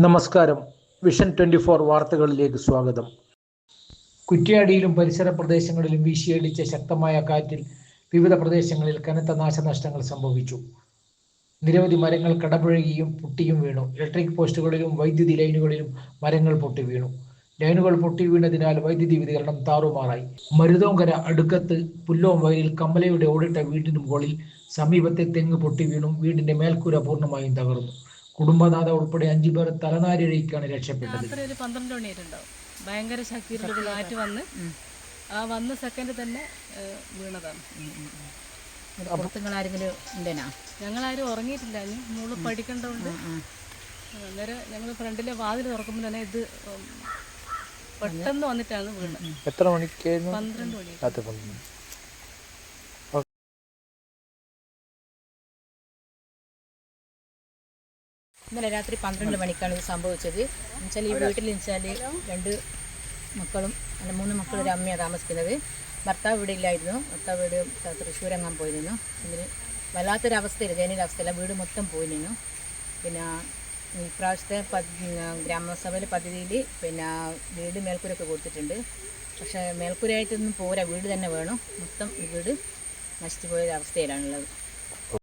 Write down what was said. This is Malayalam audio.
നമസ്കാരം. വിഷൻ ട്വന്റി ഫോർ വാർത്തകളിലേക്ക് സ്വാഗതം. കുറ്റ്യാടിയിലും പരിസര പ്രദേശങ്ങളിലും വീശിയടിച്ച ശക്തമായ കാറ്റിൽ വിവിധ പ്രദേശങ്ങളിൽ കനത്ത നാശനഷ്ടങ്ങൾ സംഭവിച്ചു. നിരവധി മരങ്ങൾ കടപുഴകിയും പൊട്ടിയും വീണു. ഇലക്ട്രിക് പോസ്റ്റുകളിലും വൈദ്യുതി ലൈനുകളിലും മരങ്ങൾ പൊട്ടി വീണു. ലൈനുകൾ പൊട്ടി വീണതിനാൽ വൈദ്യുതി വിതരണം താറുമാറായി. മരുതോങ്കര അടുക്കത്ത് പുല്ലോം വയലിൽ കമലയുടെ ഓടിട്ട വീടിന് മുകളിൽ സമീപത്തെ തെങ്ങ് പൊട്ടി വീണും. വീടിന്റെ മേൽക്കൂര പൂർണമായും തകർന്നു. കുടുംബനാഥ ഉൾപ്പെടെ അഞ്ചു പേർ തലനാരിഴയ്ക്കാണ് രക്ഷപ്പെട്ടത്. രാത്രി ഒരു പന്ത്രണ്ട് മണിയായിട്ടുണ്ടാവും. ഭയങ്കര ശക്തിയിലുള്ള കാറ്റ് വന്ന് ആ വന്ന സെക്കൻഡ് തന്നെ ഏഹ്, വീണതാണ്. പുറത്തുങ്ങൾ ആരെങ്കിലും ഉണ്ടേനാ? ഞങ്ങളാരും ഉറങ്ങിയിട്ടില്ല. ഇനി മോൾ പഠിക്കേണ്ടതുകൊണ്ട് അന്നേരം ഞങ്ങൾ ഫ്രണ്ടിലെ വാതിൽ തുറക്കുമ്പോൾ തന്നെ ഇത് ഉം, പെട്ടെന്ന് വന്നിട്ടാണ് വീണത്. എത്ര മണിക്കായിരുന്നു? പന്ത്രണ്ട് മണി രാത്രി പന്ത്രണ്ട് മണി. ഇന്നലെ രാത്രി പന്ത്രണ്ട് മണിക്കാണ് ഇത് സംഭവിച്ചത്. എന്നുവെച്ചാൽ ഈ വീട്ടിൽ വെച്ചാൽ രണ്ട് മക്കളും അല്ല മൂന്ന് മക്കളും ഒരു അമ്മയാണ് താമസിക്കുന്നത്. ഭർത്താവ് ഇവിടെ ഇല്ലായിരുന്നു. ഭർത്താവ് വീട് തൃശ്ശൂരങ്ങാൻ പോയിരുന്നു. ഇതിന് വല്ലാത്തൊരവസ്ഥയിൽ ദയനീയാവസ്ഥയില്ല വീട് മൊത്തം പോയിരുന്നു പിന്നെ ഇപ്രാവശ്യത്തെ ഗ്രാമസഭയിലെ പദ്ധതിയിൽ പിന്നെ വീട് മേൽക്കൂരൊക്കെ കൊടുത്തിട്ടുണ്ട്. പക്ഷേ മേൽക്കൂരയായിട്ടൊന്നും പോരാ. വീട് തന്നെ വേണം. മൊത്തം വീട് നശിച്ചു പോയ അവസ്ഥയിലാണുള്ളത്